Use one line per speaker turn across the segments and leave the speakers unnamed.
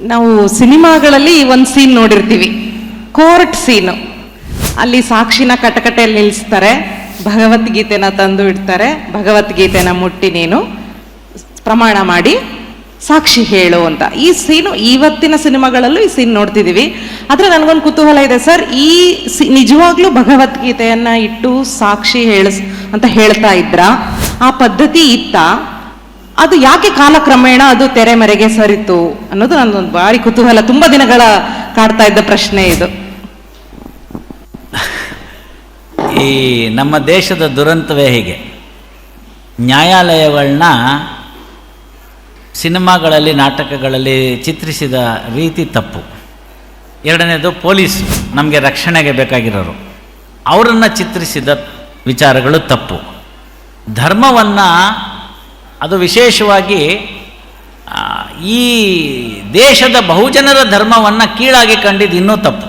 ನಾವು ಸಿನಿಮಾಗಳಲ್ಲಿ ಒಂದು ಸೀನ್ ನೋಡಿರ್ತೀವಿ. Court scene. ಅಲ್ಲಿ ಸಾಕ್ಷಿನ ಕಟಕಟೆಯಲ್ಲಿ ನಿಲ್ಲಿಸ್ತಾರೆ. ಭಗವದ್ಗೀತೆನ ತಂದು ಇಡ್ತಾರೆ. ಭಗವದ್ಗೀತೆನ ಮುಟ್ಟಿ ನೀನು ಪ್ರಮಾಣ ಮಾಡಿ ಸಾಕ್ಷಿ ಹೇಳು ಅಂತ. ಈ ಸೀನು ಇವತ್ತಿನ ಸಿನಿಮಾಗಳಲ್ಲೂ ಈ ಸೀನ್ ನೋಡ್ತಿದ್ದೀವಿ ಆದರೆ ನನಗೊಂದು ಕುತೂಹಲ ಇದೆ, ಸರ್. ಈ ಸಿ, ನಿಜವಾಗ್ಲೂ ಭಗವದ್ಗೀತೆಯನ್ನು ಇಟ್ಟು ಸಾಕ್ಷಿ ಹೇಳಿಸ್, ಅಂತ ಹೇಳ್ತಾ ಇದ್ರ? ಆ ಪದ್ಧತಿ ಇತ್ತ? ಅದು ಯಾಕೆ ಕಾಲಕ್ರಮೇಣ ಅದು ತೆರೆಮರೆಗೆ ಸರಿತು ಅನ್ನೋದು ನನ್ನೊಂದು ಭಾರಿ ಕುತೂಹಲ. ತುಂಬಾ ದಿನಗಳ ಕಾಡ್ತಾ ಇದ್ದ ಪ್ರಶ್ನೆ ಇದು.
ಈ ನಮ್ಮ ದೇಶದ ದುರಂತವೇ ಹೀಗೆ. ನ್ಯಾಯಾಲಯಗಳನ್ನ ಸಿನಿಮಾಗಳಲ್ಲಿ, ನಾಟಕಗಳಲ್ಲಿ ಚಿತ್ರಿಸಿದ ರೀತಿ ತಪ್ಪು. ಎರಡನೇದು ಪೊಲೀಸ್ ನಮಗೆ ರಕ್ಷಣೆಗೆ ಬೇಕಾಗಿರೋರು. ಅವರನ್ನು ಚಿತ್ರಿಸಿದ ವಿಚಾರಗಳು ತಪ್ಪು. ಧರ್ಮವನ್ನು ಅದು ವಿಶೇಷವಾಗಿ ಈ ದೇಶದ ಬಹುಜನರ ಧರ್ಮವನ್ನು ಕೀಳಾಗಿ ಕಂಡಿದ್ದು ಇನ್ನೂ ತಪ್ಪು.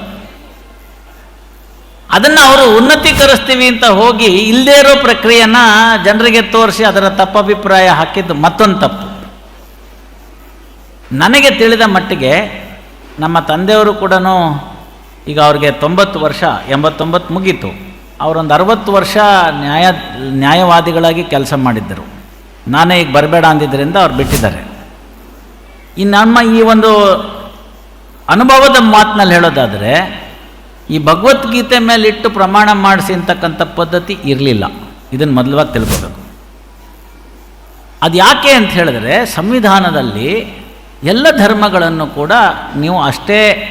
ಅದನ್ನು ಅವರು ಉನ್ನತೀಕರಿಸ್ತೀವಿ ಅಂತ ಹೋಗಿ ಇಲ್ಲದೇ ಇರೋ ಪ್ರಕ್ರಿಯೆನ ಜನರಿಗೆ ತೋರಿಸಿ ಅದರ ತಪ್ಪಭಿಪ್ರಾಯ ಹಾಕಿದ್ದು ಮತ್ತೊಂದು ತಪ್ಪು. ನನಗೆ ತಿಳಿದ ಮಟ್ಟಿಗೆ ನಮ್ಮ ತಂದೆಯವರು ಕೂಡ ಈಗ ಅವ್ರಿಗೆ ತೊಂಬತ್ತು ವರ್ಷ, ಎಂಬತ್ತೊಂಬತ್ತು ಮುಗೀತು. ಅವರೊಂದು ಅರವತ್ತು ವರ್ಷ ನ್ಯಾಯ, ನ್ಯಾಯವಾದಿಗಳಾಗಿ ಕೆಲಸ ಮಾಡಿದ್ದರು. ನಾನೇ ಈಗ ಬರಬೇಡ ಅಂದಿದ್ದರಿಂದ ಅವ್ರು ಬಿಟ್ಟಿದ್ದಾರೆ. ಇನ್ನು ನಮ್ಮ ಈ ಒಂದು ಅನುಭವದ ಮಾತಿನಲ್ಲಿ ಹೇಳೋದಾದರೆ, ಈ ಭಗವದ್ಗೀತೆ ಮೇಲೆ ಇಟ್ಟು ಪ್ರಮಾಣ ಮಾಡಿಸಿ ಅಂತಕ್ಕಂಥ ಪದ್ಧತಿ ಇರಲಿಲ್ಲ. ಇದನ್ನು ಮೊದಲವಾಗಿ ತಿಳ್ಕೋಬೇಕು. ಅದು ಯಾಕೆ ಅಂತ ಹೇಳಿದ್ರೆ, ಸಂವಿಧಾನದಲ್ಲಿ ಎಲ್ಲ ಧರ್ಮಗಳನ್ನು ಕೂಡ ನೀವು ಅಷ್ಟೇ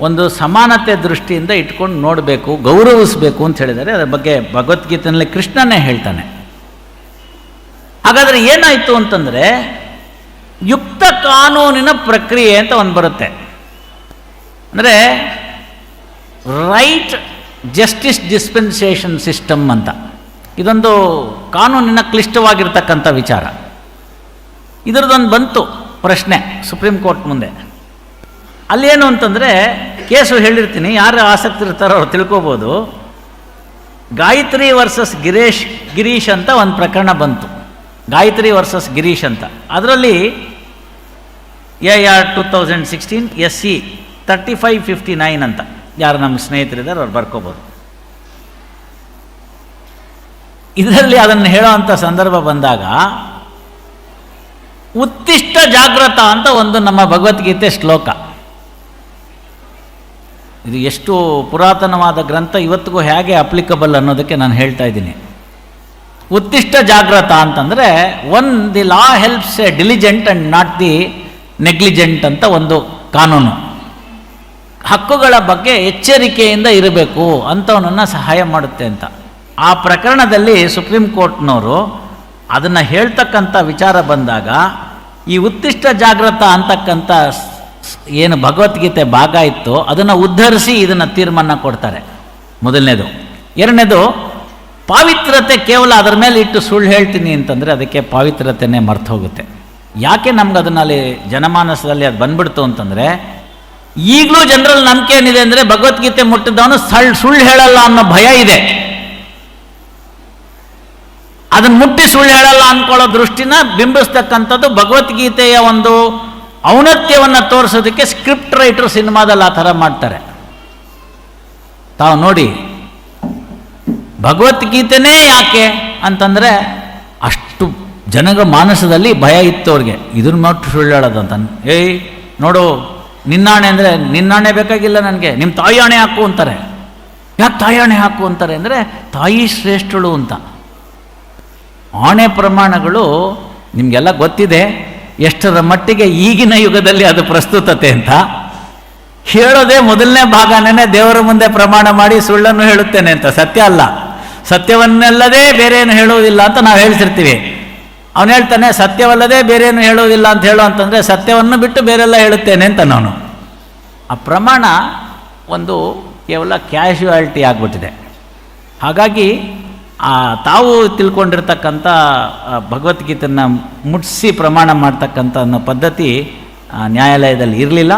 ಒಂದು ಸಮಾನತೆ ದೃಷ್ಟಿಯಿಂದ ಇಟ್ಕೊಂಡು ನೋಡಬೇಕು, ಗೌರವಿಸಬೇಕು ಅಂತ ಹೇಳಿದರೆ, ಅದರ ಬಗ್ಗೆ ಭಗವದ್ಗೀತೆಯಲ್ಲಿ ಕೃಷ್ಣನೇ ಹೇಳ್ತಾನೆ. ಹಾಗಾದರೆ ಏನಾಯಿತು ಅಂತಂದರೆ ಯುಕ್ತ ಕಾನೂನಿನ ಪ್ರಕ್ರಿಯೆ ಅಂತ ಒಂದು ಬರುತ್ತೆ. ಅಂದರೆ ರೈಟ್ ಜಸ್ಟಿಸ್ ಡಿಸ್ಪೆನ್ಸೇಷನ್ ಸಿಸ್ಟಮ್ ಅಂತ. ಇದೊಂದು ಕಾನೂನಿನ ಕ್ಲಿಷ್ಟವಾಗಿರ್ತಕ್ಕಂಥ ವಿಚಾರ. ಇದರದೊಂದು ಬಂತು ಪ್ರಶ್ನೆ ಸುಪ್ರೀಂ ಕೋರ್ಟ್ ಮುಂದೆ. ಅಲ್ಲೇನು ಅಂತಂದರೆ ಕೇಸು ಹೇಳಿರ್ತೀನಿ, ಯಾರು ಆಸಕ್ತಿ ಇರ್ತಾರೋ ಅವ್ರು ತಿಳ್ಕೊಬೋದು. ಗಾಯತ್ರಿ ವರ್ಸಸ್ ಗಿರೇಶ್, ಗಿರೀಶ್ ಅಂತ ಒಂದು ಪ್ರಕರಣ ಬಂತು. ಗಾಯತ್ರಿ ವರ್ಸಸ್ ಗಿರೀಶ್ ಅಂತ. ಅದರಲ್ಲಿ A R two thousand sixteen S C thirty five fifty nine ಅಂತ. ಯಾರು ನಮ್ಮ ಸ್ನೇಹಿತರಿದ್ದಾರೆ ಅವ್ರು ಬರ್ಕೋಬೋದು. ಇದರಲ್ಲಿ ಅದನ್ನು ಹೇಳೋ ಅಂಥ ಸಂದರ್ಭ ಬಂದಾಗ ಉತ್ತಿಷ್ಟ ಜಾಗ್ರತ ಅಂತ ಒಂದು ನಮ್ಮ ಭಗವದ್ಗೀತೆ ಶ್ಲೋಕ. ಇದು ಎಷ್ಟು ಪುರಾತನವಾದ ಗ್ರಂಥ ಇವತ್ತಿಗೂ ಹೇಗೆ ಅಪ್ಲಿಕಬಲ್ ಅನ್ನೋದಕ್ಕೆ ನಾನು ಹೇಳ್ತಾ ಇದ್ದೀನಿ. ಉತ್ತಿಷ್ಟ ಜಾಗ್ರತ ಅಂತಂದರೆ one the law helps a diligent and not the negligent ಅಂತ ಒಂದು ಕಾನೂನು. ಹಕ್ಕುಗಳ ಬಗ್ಗೆ ಎಚ್ಚರಿಕೆಯಿಂದ ಇರಬೇಕು ಅಂತವನನ್ನು ಸಹಾಯ ಮಾಡುತ್ತೆ ಅಂತ. ಆ ಪ್ರಕರಣದಲ್ಲಿ ಸುಪ್ರೀಂ ಕೋರ್ಟ್ನವರು ಅದನ್ನು ಹೇಳ್ತಕ್ಕಂಥ ವಿಚಾರ ಬಂದಾಗ, ಈ ಉತ್ತಿಷ್ಟ ಜಾಗ್ರತ ಅಂತಕ್ಕಂಥ ಏನು ಭಗವದ್ಗೀತೆ ಭಾಗ ಇತ್ತು ಅದನ್ನು ಉದ್ಧರಿಸಿ ಇದನ್ನು ತೀರ್ಮಾನ ಕೊಡ್ತಾರೆ. ಮೊದಲನೇದು. ಎರಡನೇದು ಪಾವಿತ್ರತೆ ಕೇವಲ ಅದರ ಮೇಲೆ ಇಟ್ಟು ಸುಳ್ಳು ಹೇಳ್ತೀನಿ ಅಂತಂದರೆ ಅದಕ್ಕೆ ಪಾವಿತ್ರತೆನೇ ಮರ್ತು ಹೋಗುತ್ತೆ. ಯಾಕೆ ನಮ್ಗೆ ಅದನ್ನಲ್ಲಿ ಜನಮಾನಸದಲ್ಲಿ ಅದು ಬಂದ್ಬಿಡ್ತು ಅಂತಂದರೆ, ಈಗಲೂ ಜನರಲ್ಲಿ ನಂಬಿಕೆ ಏನಿದೆ ಅಂದರೆ ಭಗವದ್ಗೀತೆ ಮುಟ್ಟಿದವನು ಸಳ್, ಸುಳ್ಳು ಹೇಳಲ್ಲ ಅನ್ನೋ ಭಯ ಇದೆ. ಅದನ್ನು ಮುಟ್ಟಿ ಸುಳ್ಳು ಹೇಳಲ್ಲ ಅನ್ಕೊಳ್ಳೋ ದೃಷ್ಟಿನ ಬಿಂಬಿಸ್ತಕ್ಕಂಥದ್ದು ಭಗವದ್ಗೀತೆಯ ಒಂದು ಔನ್ನತ್ಯವನ್ನು ತೋರಿಸೋದಕ್ಕೆ ಸ್ಕ್ರಿಪ್ಟ್ ರೈಟರ್ ಸಿನಿಮಾದಲ್ಲಿ ಆ ಥರ ಮಾಡ್ತಾರೆ. ತಾವು ನೋಡಿ ಭಗವದ್ಗೀತೆನೇ ಯಾಕೆ ಅಂತಂದರೆ ಅಷ್ಟು ಜನಗ ಮಾನಸದಲ್ಲಿ ಭಯ ಇತ್ತು ಅವ್ರಿಗೆ. ಇದನ್ನ ಮಟ್ಟು ಸುಳ್ಳು ಹೇಳೋದಂತ ಏಯ್, ನೋಡು, ನಿನ್ನಾಣೆ ಅಂದರೆ ನಿನ್ನಾಣೆ ಬೇಕಾಗಿಲ್ಲ ನನಗೆ. ನಿಮ್ಮ ತಾಯಿ ಹಾಕು ಅಂತಾರೆ. ಯಾಕೆ ತಾಯಿ ಹಾಕು ಅಂತಾರೆ ಅಂದರೆ ತಾಯಿ ಶ್ರೇಷ್ಠಳು ಅಂತ. ಆಣೆ ಪ್ರಮಾಣಗಳು ನಿಮಗೆಲ್ಲ ಗೊತ್ತಿದೆ. ಎಷ್ಟರ ಮಟ್ಟಿಗೆ ಈಗಿನ ಯುಗದಲ್ಲಿ ಅದು ಪ್ರಸ್ತುತತೆ ಅಂತ. ಹೇಳೋದೇ ಮೊದಲನೇ ಭಾಗನೇ ದೇವರ ಮುಂದೆ ಪ್ರಮಾಣ ಮಾಡಿ ಸುಳ್ಳನ್ನು ಹೇಳುತ್ತೇನೆ ಅಂತ. ಸತ್ಯ ಅಲ್ಲ. ಸತ್ಯವನ್ನೆಲ್ಲದೇ ಬೇರೇನು ಹೇಳುವುದಿಲ್ಲ ಅಂತ ನಾವು ಹೇಳ್ತಿರ್ತೀವಿ. ಅವನು ಹೇಳ್ತಾನೆ, ಸತ್ಯವಲ್ಲದೆ ಬೇರೇನು ಹೇಳುವುದಿಲ್ಲ ಅಂತ ಹೇಳು ಅಂತಂದರೆ ಸತ್ಯವನ್ನು ಬಿಟ್ಟು ಬೇರೆಲ್ಲ ಹೇಳುತ್ತೇನೆ ಅಂತ ನಾನು ಆ ಪ್ರಮಾಣ ಒಂದು ಕೇವಲ ಕ್ಯಾಶುಯಾಲಿಟಿ ಆಗಿಬಿಟ್ಟಿದೆ. ಹಾಗಾಗಿ ಆ ತಾವು ತಿಳ್ಕೊಂಡಿರ್ತಕ್ಕಂಥ ಭಗವದ್ಗೀತನ್ನು ಮುಟ್ಸಿ ಪ್ರಮಾಣ ಮಾಡ್ತಕ್ಕಂಥ ಅನ್ನೋ ಪದ್ಧತಿ ನ್ಯಾಯಾಲಯದಲ್ಲಿ ಇರಲಿಲ್ಲ.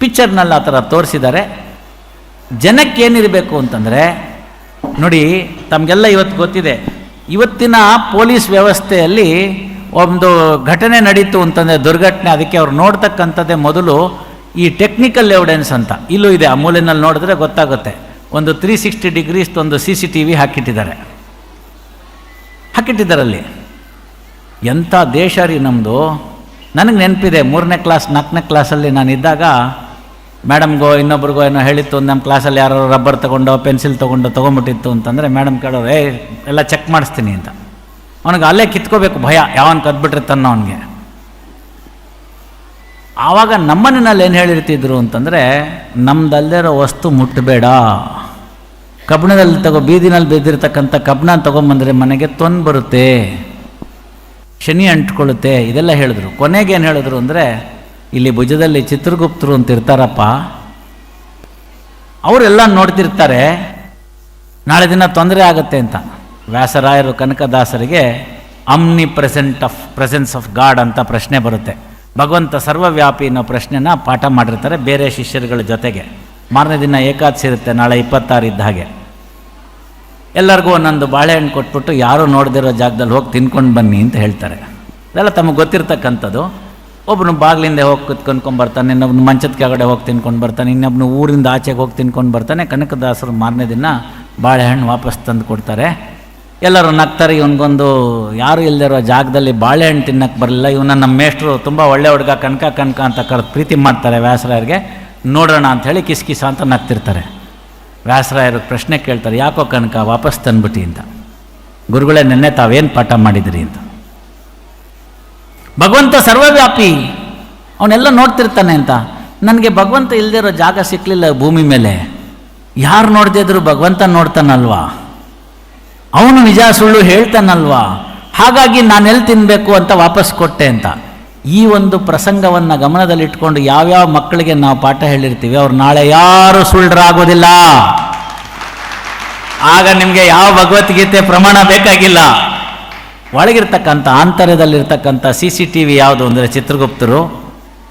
ಪಿಕ್ಚರ್ನಲ್ಲಿ ಆ ಥರ ತೋರಿಸಿದ್ದಾರೆ. ಜನಕ್ಕೇನಿರಬೇಕು ಅಂತಂದರೆ ನೋಡಿ, ತಮಗೆಲ್ಲ ಇವತ್ತು ಗೊತ್ತಿದೆ. ಇವತ್ತಿನ ಪೊಲೀಸ್ ವ್ಯವಸ್ಥೆಯಲ್ಲಿ ಒಂದು ಘಟನೆ ನಡೀತು ಅಂತಂದರೆ ದುರ್ಘಟನೆ, ಅದಕ್ಕೆ ಅವ್ರು ನೋಡ್ತಕ್ಕಂಥದ್ದೇ ಮೊದಲು ಈ ಟೆಕ್ನಿಕಲ್ ಎವಿಡೆನ್ಸ್ ಅಂತ. ಇಲ್ಲೂ ಇದೆ, ಆ ಮೂಲೆಯಲ್ಲಿ ನೋಡಿದ್ರೆ ಗೊತ್ತಾಗುತ್ತೆ. ಒಂದು ತ್ರೀ ಸಿಕ್ಸ್ಟಿ ಡಿಗ್ರೀಸ್ ಒಂದು ಸಿ ಸಿ ಟಿ ವಿ ಹಾಕಿಟ್ಟಿದ್ದಾರೆ. ಹಾಕಿಟ್ಟಿದ್ದಾರಲ್ಲಿ. ಎಂಥ ದೇಶ ರೀ ನಮ್ಮದು ನನಗೆ ನೆನಪಿದೆ, ಮೂರನೇ ಕ್ಲಾಸ್ ನಾಲ್ಕನೇ ಕ್ಲಾಸಲ್ಲಿ ನಾನು ಇದ್ದಾಗ ಮೇಡಮ್ಗೋ, ಇನ್ನೊಬ್ರಿಗೋ ಏನೋ ಹೇಳಿತ್ತು ನಮ್ಮ ಕ್ಲಾಸಲ್ಲಿ ಯಾರೋ ರಬ್ಬರ್ ತೊಗೊಂಡೋ, ಪೆನ್ಸಿಲ್ ತೊಗೊಂಡೋ ತೊಗೊಂಬಿಟ್ಟಿತ್ತು ಅಂತಂದರೆ ಮೇಡಮ್ ಕೇಳೋರು ಏ ಎಲ್ಲ ಚೆಕ್ ಮಾಡಿಸ್ತೀನಿ ಅಂತ. ಅವನಿಗೆ ಅಲ್ಲೇ ಕಿತ್ಕೋಬೇಕು ಭಯ, ಯಾವನ್ ಕದ್ಬಿಟ್ಟಿರ್ತಾನೋ ಅವನಿಗೆ. ಆವಾಗ ನಮ್ಮನೆಯಲ್ಲಿ ಏನು ಹೇಳಿರ್ತಿದ್ರು ಅಂತಂದರೆ ನಮ್ದಲ್ಲಿರೋ ವಸ್ತು ಮುಟ್ಟಬೇಡ ಕಬ್ಬಣದಲ್ಲಿ ತಗೋ, ಬೀದಿನಲ್ಲಿ ಬಿದ್ದಿರ್ತಕ್ಕಂಥ ಕಬ್ಬಣ ತೊಗೊಂಬಂದರೆ ಮನೆಗೆ ತೊಂದ್ ಬರುತ್ತೆ. ಶನಿ ಅಂಟ್ಕೊಳ್ಳುತ್ತೆ. ಇದೆಲ್ಲ ಹೇಳಿದ್ರು. ಕೊನೆಗೆ ಏನು ಹೇಳಿದ್ರು ಅಂದರೆ ಇಲ್ಲಿ ಭುಜದಲ್ಲಿ ಚಿತ್ರಗುಪ್ತರು ಅಂತ ಇರ್ತಾರಪ್ಪ, ಅವರೆಲ್ಲ ನೋಡ್ತಿರ್ತಾರೆ, ನಾಳೆ ದಿನ ತೊಂದರೆ ಆಗುತ್ತೆ ಅಂತ. ವ್ಯಾಸರಾಯರು ಕನಕದಾಸರಿಗೆ omnipresent of presence of God ಅಂತ ಪ್ರಶ್ನೆ ಬರುತ್ತೆ. ಭಗವಂತ ಸರ್ವವ್ಯಾಪಿ ಅನ್ನೋ ಪ್ರಶ್ನೆನ ಪಾಠ ಮಾಡಿರ್ತಾರೆ ಬೇರೆ ಶಿಷ್ಯರುಗಳ ಜೊತೆಗೆ. ಮಾರನೇ ದಿನ ಏಕಾದಶಿ ಇರುತ್ತೆ, ನಾಳೆ ಇಪ್ಪತ್ತಾರು ಇದ್ದ ಹಾಗೆ. ಎಲ್ಲರಿಗೂ ಒಂದೊಂದು ಬಾಳೆಹಣ್ಣು ಕೊಟ್ಬಿಟ್ಟು ಯಾರೂ ನೋಡದಿರೋ ಜಾಗದಲ್ಲಿ ಹೋಗಿ ತಿನ್ಕೊಂಡು ಬನ್ನಿ ಅಂತ ಹೇಳ್ತಾರೆ. ಅದೆಲ್ಲ ತಮಗೆ ಗೊತ್ತಿರ್ತಕ್ಕಂಥದ್ದು. ಒಬ್ಬನು ಬಾಗಿಲಿಂದ ಹೋಗಿ ಕುತ್ಕೊಂಡ್ಕೊಂಡು ಬರ್ತಾನೆ ಇನ್ನೊಬ್ಬನು ಮಂಚದ ಕೆಳಗಡೆ ಹೋಗಿ ತಿನ್ಕೊಂಡು ಬರ್ತಾನೆ, ಇನ್ನೊಬ್ನು ಊರಿಂದ ಆಚೆಗೆ ಹೋಗಿ ತಿನ್ಕೊಂಡು ಬರ್ತಾನೆ, ಕನಕದಾಸರು ಮಾರನೇ ದಿನ ಬಾಳೆಹಣ್ಣು ವಾಪಸ್ ತಂದು ಕೊಡ್ತಾರೆ. ಎಲ್ಲರೂ ನಗ್ತಾರೆ, ಇವನಿಗೊಂದು ಯಾರು ಇಲ್ಲದಿರೋ ಜಾಗದಲ್ಲಿ ಬಾಳೆಹಣ್ಣು ತಿನ್ನಕ್ಕೆ ಬರಲಿಲ್ಲ, ಇವನ ನಮ್ಮ ಮೇಷ್ಟ್ರು ತುಂಬ ಒಳ್ಳೆ ಹುಡುಗ, ಕನಕ ಕನಕ ಅಂತ ಕರೆದು ಪ್ರೀತಿ ಮಾಡ್ತಾರೆ ವ್ಯಾಸರಾಯರಿಗೆ. ನೋಡೋಣ ಅಂತ ಹೇಳಿ ಕಿಸ್ ಕಿಸ ಅಂತ ನಗ್ತಿರ್ತಾರೆ. ವ್ಯಾಸರಾಯರು ಪ್ರಶ್ನೆ ಕೇಳ್ತಾರೆ, ಯಾಕೋ ಕನಕ, ವಾಪಸ್ ತಂದ್ಬಿಟ್ಟಿ ಅಂತ. ಗುರುಗಳೇ, ನೆನ್ನೆ ತಾವೇನು ಪಾಠ ಮಾಡಿದಿರಿ ಅಂತ. ಭಗವಂತ ಸರ್ವವ್ಯಾಪಿ. ಅವನೆಲ್ಲ ನೋಡ್ತಿರ್ತಾನೆ ಅಂತ. ನನಗೆ ಭಗವಂತ ಇಲ್ಲದಿರೋ ಜಾಗ ಸಿಕ್ಕಲಿಲ್ಲ ಭೂಮಿ ಮೇಲೆ. ಯಾರು ನೋಡದೇ ಇದ್ರು ಭಗವಂತ ನೋಡ್ತಾನಲ್ವಾ? ಅವನು ನಿಜ ಸುಳ್ಳು ಹೇಳ್ತಾನಲ್ವಾ? ಹಾಗಾಗಿ ನಾನು ಎಲ್ಲಿ ತಿನ್ನಬೇಕು ಅಂತ ವಾಪಸ್ ಕೊಟ್ಟೆ ಅಂತ. ಈ ಒಂದು ಪ್ರಸಂಗವನ್ನು ಗಮನದಲ್ಲಿಟ್ಕೊಂಡು ಯಾವ್ಯಾವ ಮಕ್ಕಳಿಗೆ ನಾವು ಪಾಠ ಹೇಳಿರ್ತೀವಿ, ಅವ್ರು ನಾಳೆ ಯಾರು ಸುಳ್ಳರಾಗೋದಿಲ್ಲ. ಆಗ ನಿಮಗೆ ಯಾವ ಭಗವದ್ಗೀತೆ ಪ್ರಮಾಣ ಬೇಕಾಗಿಲ್ಲ. ಒಳಗಿರ್ತಕ್ಕಂಥ ಆಂತರ್ಯದಲ್ಲಿರ್ತಕ್ಕಂಥ ಸಿ ಸಿ ಟಿ ವಿ ಯಾವುದು ಅಂದರೆ ಚಿತ್ರಗುಪ್ತರು,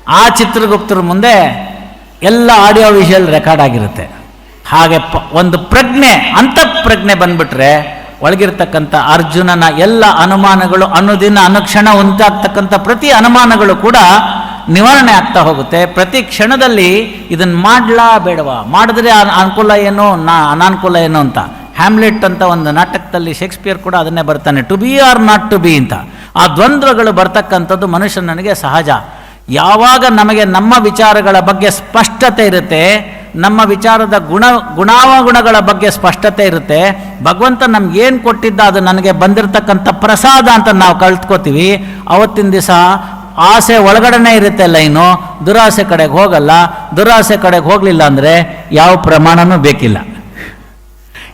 ಆ ಚಿತ್ರಗುಪ್ತರ ಮುಂದೆ ಎಲ್ಲ ಆಡಿಯೋ ವಿಷುವಲ್ ರೆಕಾರ್ಡ್ ಆಗಿರುತ್ತೆ. ಹಾಗೆ ಪ, ಒಂದು ಪ್ರಜ್ಞೆ, ಅಂತಃಪ್ರಜ್ಞೆ ಬಂದ್ಬಿಟ್ರೆ ಒಳಗಿರ್ತಕ್ಕಂಥ ಅರ್ಜುನನ ಎಲ್ಲ ಅನುಮಾನಗಳು ಅನುದಿನ ಅನುಕ್ಷಣ ಉಂಟಾಗ್ತಕ್ಕಂಥ ಪ್ರತಿ ಅನುಮಾನಗಳು ಕೂಡ ನಿವಾರಣೆ ಆಗ್ತಾ ಹೋಗುತ್ತೆ. ಪ್ರತಿ ಕ್ಷಣದಲ್ಲಿ ಇದನ್ನು ಮಾಡ್ಲಾ ಬೇಡವಾ? ಮಾಡಿದ್ರೆ ಅನ್- ಅನುಕೂಲ ಏನು? ನಾ, ಅನಾನುಕೂಲ ಏನು ಅಂತ? ಹ್ಯಾಮ್ಲೆಟ್ ಅಂತ ಒಂದು ನಾಟಕದಲ್ಲಿ ಶೇಕ್ಸ್ಪಿಯರ್ ಕೂಡ ಅದನ್ನೇ ಬರ್ತಾನೆ to be or not to be ಅಂತ. ಆ ದ್ವಂದ್ವಗಳು ಬರ್ತಕ್ಕಂಥದ್ದು ಮನುಷ್ಯನಿಗೆ ಸಹಜ. ಯಾವಾಗ ನಮಗೆ ನಮ್ಮ ವಿಚಾರಗಳ ಬಗ್ಗೆ ಸ್ಪಷ್ಟತೆ ಇರುತ್ತೆ, ನಮ್ಮ ವಿಚಾರದ ಗುಣ, ಗುಣಾವಗುಣಗಳ ಬಗ್ಗೆ ಸ್ಪಷ್ಟತೆ ಇರುತ್ತೆ, ಭಗವಂತ ನಮ್ಗೆ ಏನು ಕೊಟ್ಟಿದ್ದ ಅದು ನನಗೆ ಬಂದಿರತಕ್ಕಂಥ ಪ್ರಸಾದ ಅಂತ ನಾವು ಕಳ್ತ್ಕೋತೀವಿ ಅವತ್ತಿನ ದಿವಸ ಆಸೆ ಒಳಗಡೆನೇ ಇರುತ್ತೆ ಲೈನು, ದುರಾಸೆ ಕಡೆಗೆ ಹೋಗಲ್ಲ, ದುರಾಸೆ ಕಡೆಗೆ ಹೋಗಲಿಲ್ಲ ಅಂದರೆ ಯಾವ ಪ್ರಮಾಣನೂ ಬೇಕಿಲ್ಲ.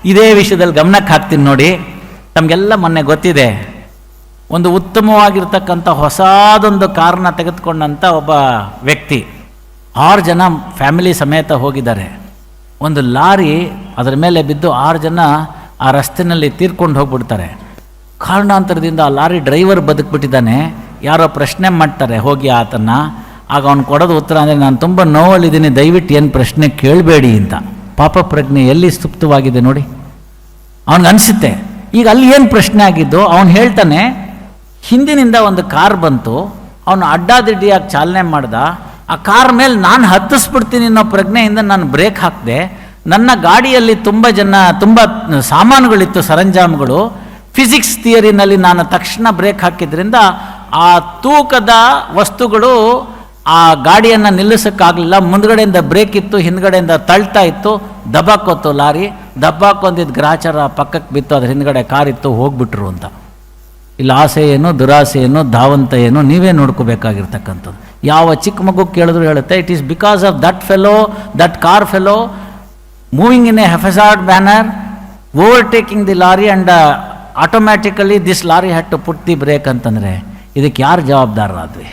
ಇದೇ ವಿಷಯದಲ್ಲಿ ಗಮನಕ್ಕೆ ಹಾಕ್ತೀನಿ ನೋಡಿ. ತಮಗೆಲ್ಲ ಮೊನ್ನೆ ಗೊತ್ತಿದೆ. ಒಂದು ಉತ್ತಮವಾಗಿರ್ತಕ್ಕಂಥ ಹೊಸದೊಂದು ಕಾರನ್ನ ತೆಗೆದುಕೊಂಡಂಥ ಒಬ್ಬ ವ್ಯಕ್ತಿ. ಆರು ಜನ ಫ್ಯಾಮಿಲಿ ಸಮೇತ ಹೋಗಿದ್ದಾರೆ. ಒಂದು ಲಾರಿ ಅದರ ಮೇಲೆ ಬಿದ್ದು ಆರು ಜನ ಆ ರಸ್ತೆಯಲ್ಲಿ ತೀರ್ಕೊಂಡು ಹೋಗ್ಬಿಡ್ತಾರೆ. ಕಾರಣಾಂತರದಿಂದ ಆ ಲಾರಿ ಡ್ರೈವರ್ ಬದುಕ್ಬಿಟ್ಟಿದ್ದಾನೆ. ಯಾರೋ ಪ್ರಶ್ನೆ ಮಾಡ್ತಾರೆ ಹೋಗಿ ಆತನ ಆಗ ಅವ್ನು ಕೊಡೋದು ಉತ್ತರ ಅಂದರೆ, ನಾನು ತುಂಬ ನೋವಲ್ಲಿದ್ದೀನಿ, ದಯವಿಟ್ಟು ಏನು ಪ್ರಶ್ನೆ ಕೇಳಬೇಡಿ ಅಂತ. ಪಾಪ ಪ್ರಜ್ಞೆ ಎಲ್ಲಿ ಸುಪ್ತವಾಗಿದೆ ನೋಡಿ. ಅವನಿಗೆ ಅನಿಸುತ್ತೆ, ಈಗ ಅಲ್ಲಿ ಏನು ಪ್ರಶ್ನೆ ಆಗಿದ್ದು, ಅವನು ಹೇಳ್ತಾನೆ, ಹಿಂದಿನಿಂದ ಒಂದು ಕಾರ್ ಬಂತು, ಅವನು ಅಡ್ಡಾದಿಡ್ಡಿಯಾಗಿ ಚಾಲನೆ ಮಾಡ್ದ, ಆ ಕಾರ್ ಮೇಲೆ ನಾನು ಹತ್ತಿಸ್ಬಿಡ್ತೀನಿ ಅನ್ನೋ ಪ್ರಜ್ಞೆಯಿಂದ ನಾನು ಬ್ರೇಕ್ ಹಾಕಿದೆ, ನನ್ನ ಗಾಡಿಯಲ್ಲಿ ತುಂಬ ಜನ, ತುಂಬ ಸಾಮಾನುಗಳಿತ್ತು, ಸರಂಜಾಮುಗಳು, ಫಿಸಿಕ್ಸ್ ಥಿಯರಿನಲ್ಲಿ ನಾನು ತಕ್ಷಣ ಬ್ರೇಕ್ ಹಾಕಿದ್ರಿಂದ ಆ ತೂಕದ ವಸ್ತುಗಳು ಆ ಗಾಡಿಯನ್ನು ನಿಲ್ಲಿಸೋಕ್ಕಾಗಲಿಲ್ಲ. ಮುಂದ್ಗಡೆಯಿಂದ ಬ್ರೇಕ್ ಇತ್ತು, ಹಿಂದ್ಗಡೆಯಿಂದ ತಳ್ತಾ ಇತ್ತು. ದಬ್ಬಾಕೋತು ಲಾರಿ. ದಬ್ಬಾಕೊಂದಿದ್ದ ಗ್ರಾಚಾರ ಪಕ್ಕಕ್ಕೆ ಬಿತ್ತು, ಅದ್ರ ಹಿಂದ್ಗಡೆ ಕಾರ್ ಇತ್ತು, ಹೋಗ್ಬಿಟ್ರು ಅಂತ. ಇಲ್ಲಿ ಆಸೆ ಏನು ದುರಾಸೆ ಏನು ಧಾವಂತ ಏನು ನೀವೇ ನೋಡ್ಕೋಬೇಕಾಗಿರ್ತಕ್ಕಂಥದ್ದು. ಯಾವ ಚಿಕ್ಕ ಮಗು ಕೇಳಿದ್ರು ಹೇಳುತ್ತೆ it is because of that fellow that car fellow moving in a haphazard manner overtaking the lorry and automatically this lorry had to put the brake ಅಂತಂದರೆ, ಇದಕ್ಕೆ ಯಾರು ಜವಾಬ್ದಾರರಾದ್ವಿ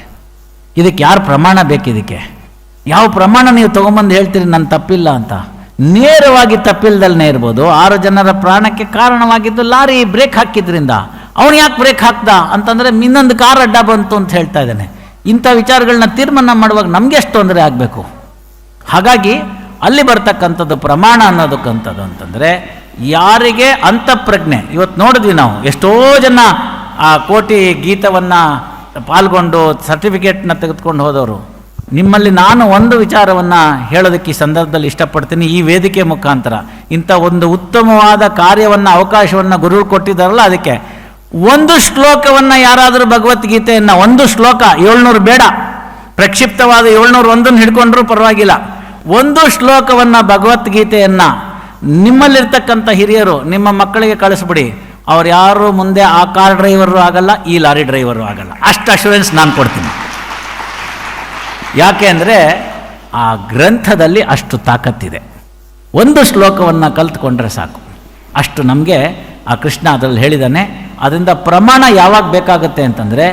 ಇದಕ್ಕೆ ಯಾರು ಪ್ರಮಾಣ ಬೇಕಿದಕ್ಕೆ ಯಾವ ಪ್ರಮಾಣ ನೀವು ತೊಗೊಂಬಂದು ಹೇಳ್ತೀರಿ ನನ್ನ ತಪ್ಪಿಲ್ಲ ಅಂತ? ನೇರವಾಗಿ ತಪ್ಪಿಲ್ದಲ್ಲೇ ಇರ್ಬೋದು. ಆರು ಜನರ ಪ್ರಾಣಕ್ಕೆ ಕಾರಣವಾಗಿದ್ದು ಲಾರಿ ಬ್ರೇಕ್ ಹಾಕಿದ್ರಿಂದ. ಅವನು ಯಾಕೆ ಬ್ರೇಕ್ ಹಾಕ್ದ? ಅಂತಂದರೆ ಇನ್ನೊಂದು ಕಾರ್ ಅಡ್ಡ ಬಂತು ಅಂತ ಹೇಳ್ತಾ ಇದ್ದಾನೆ. ಇಂಥ ವಿಚಾರಗಳನ್ನ ತೀರ್ಮಾನ ಮಾಡುವಾಗ ನಮಗೆ ಎಷ್ಟು ತೊಂದರೆ ಆಗಬೇಕು? ಹಾಗಾಗಿ ಅಲ್ಲಿ ಬರ್ತಕ್ಕಂಥದ್ದು ಪ್ರಮಾಣ ಅನ್ನೋದಕ್ಕಂಥದ್ದು ಅಂತಂದರೆ, ಯಾರಿಗೆ ಅಂತಃಪ್ರಜ್ಞೆ ಇವತ್ತು ನೋಡಿದ್ವಿ ನಾವು, ಎಷ್ಟೋ ಜನ ಆ ಕೋಟಿ ಗೀತವನ್ನು ಪಾಲ್ಗೊಂಡು ಸರ್ಟಿಫಿಕೇಟ್ನ ತೆಗೆದುಕೊಂಡು ಹೋದವರು. ನಿಮ್ಮಲ್ಲಿ ನಾನು ಒಂದು ವಿಚಾರವನ್ನು ಹೇಳೋದಕ್ಕೆ ಈ ಸಂದರ್ಭದಲ್ಲಿ ಇಷ್ಟಪಡ್ತೀನಿ. ಈ ವೇದಿಕೆ ಮುಖಾಂತರ ಇಂಥ ಒಂದು ಉತ್ತಮವಾದ ಕಾರ್ಯವನ್ನು, ಅವಕಾಶವನ್ನು ಗುರುಗಳು ಕೊಟ್ಟಿದ್ದಾರಲ್ಲ ಅದಕ್ಕೆ ಒಂದು ಶ್ಲೋಕವನ್ನು ಯಾರಾದರೂ ಭಗವದ್ಗೀತೆಯನ್ನು, ಒಂದು ಶ್ಲೋಕ, ಏಳ್ನೂರು ಬೇಡ. ಪ್ರಕ್ಷಿಪ್ತವಾದ ಏಳ್ನೂರು ಒಂದನ್ನು ಹಿಡ್ಕೊಂಡ್ರೂ ಪರವಾಗಿಲ್ಲ. ಒಂದು ಶ್ಲೋಕವನ್ನು ಭಗವದ್ಗೀತೆಯನ್ನು ನಿಮ್ಮಲ್ಲಿರ್ತಕ್ಕಂಥ ಹಿರಿಯರು, ನಿಮ್ಮ ಮಕ್ಕಳಿಗೆ ಕಳಿಸ್ಬಿಡಿ. ಅವ್ರು ಯಾರು ಮುಂದೆ ಆ ಕಾರ್ ಡ್ರೈವರು ಆಗಲ್ಲ, ಈ ಲಾರಿ ಡ್ರೈವರು ಆಗಲ್ಲ. ಅಷ್ಟು ಅಶೂರೆನ್ಸ್ ನಾನು ಕೊಡ್ತೀನಿ. ಯಾಕೆ ಅಂದರೆ, ಆ ಗ್ರಂಥದಲ್ಲಿ ಅಷ್ಟು ತಾಕತ್ತಿದೆ. ಒಂದು ಶ್ಲೋಕವನ್ನು ಕಲ್ತ್ಕೊಂಡ್ರೆ ಸಾಕು. ಅಷ್ಟು ನಮಗೆ ಆ ಕೃಷ್ಣ ಅದರಲ್ಲಿ ಹೇಳಿದ್ದಾನೆ ಅದರಿಂದ ಪ್ರಮಾಣ ಯಾವಾಗ ಬೇಕಾಗುತ್ತೆ ಅಂತಂದರೆ,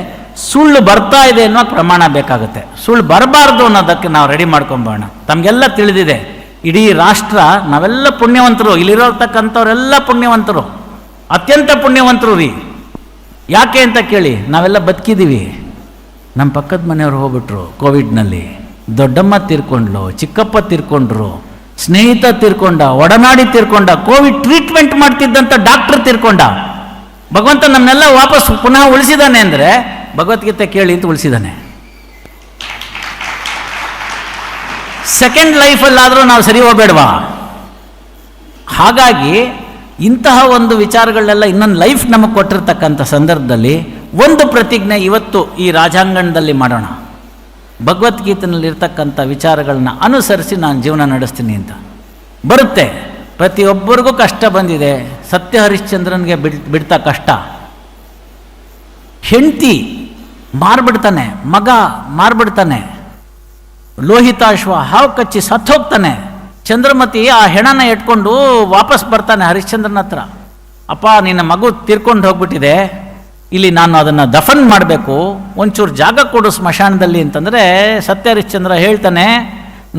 ಸುಳ್ಳು ಬರ್ತಾ ಇದೆ ಅನ್ನೋ ಪ್ರಮಾಣ ಬೇಕಾಗುತ್ತೆ. ಸುಳ್ಳು ಬರಬಾರ್ದು ಅನ್ನೋದಕ್ಕೆ ನಾವು ರೆಡಿ ಮಾಡ್ಕೊಂಬೋಣ ತಮಗೆಲ್ಲ ತಿಳಿದಿದೆ, ಇಡೀ ರಾಷ್ಟ್ರ ನಾವೆಲ್ಲ ಪುಣ್ಯವಂತರು, ಇಲ್ಲಿರೋತಕ್ಕಂಥವರೆಲ್ಲ ಪುಣ್ಯವಂತರು. ಅತ್ಯಂತ ಪುಣ್ಯವಂತರು ರೀ. ಯಾಕೆ ಅಂತ ಕೇಳಿ, ನಾವೆಲ್ಲ ಬದುಕಿದ್ದೀವಿ ನಮ್ಮ ಪಕ್ಕದ ಮನೆಯವ್ರು ಹೋಗ್ಬಿಟ್ರು ಕೋವಿಡ್ನಲ್ಲಿ. ದೊಡ್ಡಮ್ಮ ತೀರ್ಕೊಂಡ್ಲು, ಚಿಕ್ಕಪ್ಪ ತೀರ್ಕೊಂಡ್ರು, ಸ್ನೇಹಿತ ತೀರ್ಕೊಂಡ, ಒಡನಾಡಿ ತೀರ್ಕೊಂಡ, ಕೋವಿಡ್ ಟ್ರೀಟ್ಮೆಂಟ್ ಮಾಡ್ತಿದ್ದಂಥ ಡಾಕ್ಟರ್ ತೀರ್ಕೊಂಡ. ಭಗವಂತ ನಮ್ಮನ್ನೆಲ್ಲ ವಾಪಸ್ ಪುನಃ ಉಳಿಸಿದಾನೆ ಅಂದರೆ ಭಗವದ್ಗೀತೆ ಕೇಳಿ ಅಂತ ಉಳಿಸಿದಾನೆ. ಸೆಕೆಂಡ್ ಲೈಫಲ್ಲಾದರೂ ನಾವು ಸರಿ ಹೋಗಬೇಡವಾ? ಹಾಗಾಗಿ ಇಂತಹ ಒಂದು ವಿಚಾರಗಳನ್ನೆಲ್ಲ ಇನ್ನೊಂದು ಲೈಫ್ ನಮಗೆ ಕೊಟ್ಟಿರ್ತಕ್ಕಂಥ ಸಂದರ್ಭದಲ್ಲಿ ಒಂದು ಪ್ರತಿಜ್ಞೆ ಇವತ್ತು ಈ ರಾಜಾಂಗಣದಲ್ಲಿ ಮಾಡೋಣ. ಭಗವದ್ಗೀತನಲ್ಲಿರ್ತಕ್ಕಂಥ ವಿಚಾರಗಳನ್ನ ಅನುಸರಿಸಿ ನಾನು ಜೀವನ ನಡೆಸ್ತೀನಿ ಅಂತ. ಬರುತ್ತೆ. ಪ್ರತಿಯೊಬ್ಬರಿಗೂ ಕಷ್ಟ ಬಂದಿದೆ. ಸತ್ಯ ಹರಿಶ್ಚಂದ್ರನಿಗೆ ಬಿಡ್, ಬಿಡ್ತಾ ಕಷ್ಟ. ಹೆಂಡತಿ ಮಾರ್ಬಿಡ್ತಾನೆ, ಮಗ ಮಾರ್ಬಿಡ್ತಾನೆ, ಲೋಹಿತಾಶ್ವ ಹಾವು ಕಚ್ಚಿ ಸತ್ತೋಗ್ತಾನೆ. ಚಂದ್ರಮತಿ ಆ ಹೆಣನ ಇಟ್ಕೊಂಡು ವಾಪಸ್ ಬರ್ತಾನೆ ಹರಿಶ್ಚಂದ್ರನ ಹತ್ರ. ಅಪ್ಪ, ನಿನ್ನ ಮಗು ತೀರ್ಕೊಂಡು ಹೋಗ್ಬಿಟ್ಟಿದೆ. ಇಲ್ಲಿ ನಾನು ಅದನ್ನು ದಫನ್ ಮಾಡಬೇಕು. ಒಂಚೂರು ಜಾಗ ಕೊಡು ಸ್ಮಶಾನದಲ್ಲಿ ಅಂತಂದರೆ ಸತ್ಯ ಹರಿಶ್ಚಂದ್ರ ಹೇಳ್ತಾನೆ,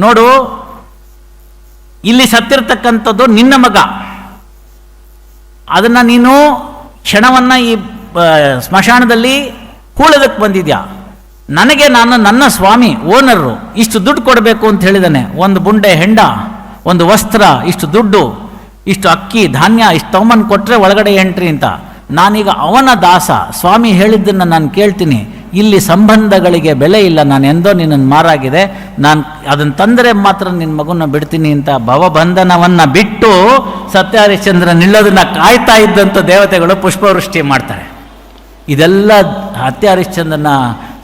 ನೋಡು, ಇಲ್ಲಿ ಸತ್ತಿರ್ತಕ್ಕಂಥದ್ದು ನಿನ್ನ ಮಗ. ಅದನ್ನು ನೀನು ಕ್ಷಣವನ್ನು ಈ ಸ್ಮಶಾನದಲ್ಲಿ ಹೂಳೋದಕ್ಕೆ ಬಂದಿದ್ಯಾ? ನನಗೆ ನಾನು ನನ್ನ ಸ್ವಾಮಿ ಓನರು ಇಷ್ಟು ದುಡ್ಡು ಕೊಡಬೇಕು ಅಂತ ಹೇಳಿದಾನೆ. ಒಂದು ಬುಂಡೆ ಹೆಂಡ. ಒಂದು ವಸ್ತ್ರ, ಇಷ್ಟು ದುಡ್ಡು, ಇಷ್ಟು ಅಕ್ಕಿ, ಧಾನ್ಯ, ಇಷ್ಟು ತಗೊಂಬಂದು ಕೊಟ್ಟರೆ ಒಳಗಡೆ ಎಂಟ್ರಿ ಅಂತ. ನಾನೀಗ ಅವನ ದಾಸ, ಸ್ವಾಮಿ ಹೇಳಿದ್ದನ್ನು ನಾನು ಕೇಳ್ತೀನಿ. ಇಲ್ಲಿ ಸಂಬಂಧಗಳಿಗೆ ಬೆಲೆ ಇಲ್ಲ, ನಾನು ಎಂದೋ ನಿನ್ನನ್ನು ಮಾರಾಗಿದೆ. ನಾನು ಅದನ್ನು ತಂದರೆ ಮಾತ್ರ ನಿನ್ನ ಮಗುನ ಬಿಡ್ತೀನಿ ಅಂತ ಭವಬಂಧನವನ್ನು ಬಿಟ್ಟು ಸತ್ಯಹರಿಶ್ಚಂದ್ರ ನಿಲ್ಲೋದನ್ನು ಕಾಯ್ತಾ ಇದ್ದಂಥ ದೇವತೆಗಳು ಪುಷ್ಪವೃಷ್ಟಿ ಮಾಡ್ತಾರೆ. ಇದೆಲ್ಲ ಹತ್ಯ ಹರಿಶ್ಚಂದ್ರನ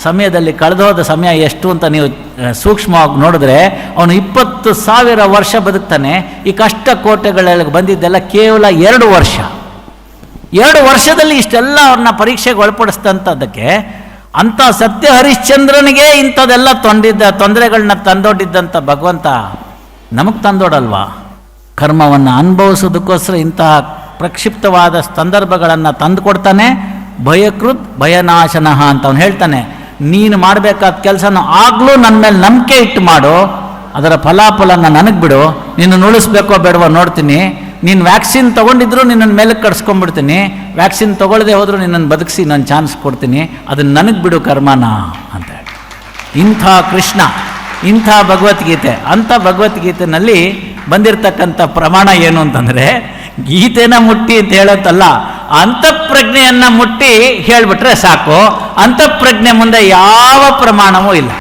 ಸಮಯದಲ್ಲಿ ಕಳೆದೋದ ಸಮಯ ಎಷ್ಟು ಅಂತ ನೀವು ಸೂಕ್ಷ್ಮವಾಗಿ ನೋಡಿದ್ರೆ, ಅವನು ಇಪ್ಪತ್ತು ಸಾವಿರ ವರ್ಷ ಬದುಕ್ತಾನೆ. ಈ ಕಷ್ಟ ಕೋಟೆಗಳಲ್ಲಿ ಬಂದಿದ್ದೆಲ್ಲ ಕೇವಲ ಎರಡು ವರ್ಷ. ಎರಡು ವರ್ಷದಲ್ಲಿ ಇಷ್ಟೆಲ್ಲ ಅವ್ರನ್ನ ಪರೀಕ್ಷೆಗೆ ಒಳಪಡಿಸ್ತಂಥದ್ದಕ್ಕೆ ಅಂಥ ಸತ್ಯ ಹರಿಶ್ಚಂದ್ರನಿಗೆ ಇಂಥದ್ದೆಲ್ಲ ತೊಂದಿದ್ದ ತೊಂದರೆಗಳನ್ನ ತಂದೊಡ್ಡಿದ್ದಂಥ ಭಗವಂತ ನಮಗೆ ತಂದೊಡಲ್ವಾ? ಕರ್ಮವನ್ನು ಅನುಭವಿಸೋದಕ್ಕೋಸ್ಕರ ಇಂತಹ ಪ್ರಕ್ಷಿಪ್ತವಾದ ಸಂದರ್ಭಗಳನ್ನು ತಂದು ಕೊಡ್ತಾನೆ ಭಯಕೃತ್ ಭಯನಾಶನಃ ಅಂತ ಅವನು ಹೇಳ್ತಾನೆ. ನೀನು ಮಾಡಬೇಕಾದ ಕೆಲಸನ ಆಗಲೂ ನನ್ನ ಮೇಲೆ ನಂಬಿಕೆ ಇಟ್ಟು ಮಾಡು, ಅದರ ಫಲಾಫಲನ ನನಗೆ ಬಿಡು ನಿನ್ನನ್ನು ಉಳಿಸ್ಬೇಕೋ ಬೇಡವೋ ನೋಡ್ತೀನಿ, ನೀನು ವ್ಯಾಕ್ಸಿನ್ ತೊಗೊಂಡಿದ್ರು ನಿನ್ನನ್ನು ಮೇಲೆ ಕಟ್ಸ್ಕೊಂಡ್ಬಿಡ್ತೀನಿ ವ್ಯಾಕ್ಸಿನ್ ತೊಗೊಳ್ಳದೆ ಹೋದರೂ ನಿನ್ನನ್ನು ಬದುಕಿಸಿ ನಾನು ಚಾನ್ಸ್ ಕೊಡ್ತೀನಿ ಅದನ್ನು ನನಗೆ ಬಿಡು ಕರ್ಮನ ಅಂತ ಹೇಳಿ. ಇಂಥ ಕೃಷ್ಣ, ಇಂಥ ಭಗವದ್ಗೀತೆ, ಅಂಥ ಭಗವದ್ಗೀತೆನಲ್ಲಿ ಬಂದಿರತಕ್ಕಂಥ ಪ್ರಮಾಣ ಏನು ಅಂತಂದರೆ, ಗೀತೆನ ಮುಟ್ಟಿ ಅಂತ ಹೇಳೋತ್ತಲ್ಲ ಅಂತಃಪ್ರಜ್ಞೆಯನ್ನು ಮುಟ್ಟಿ ಹೇಳಿಬಿಟ್ರೆ ಸಾಕು ಅಂತಃಪ್ರಜ್ಞೆ ಮುಂದೆ ಯಾವ ಪ್ರಮಾಣವೂ ಇಲ್ಲ.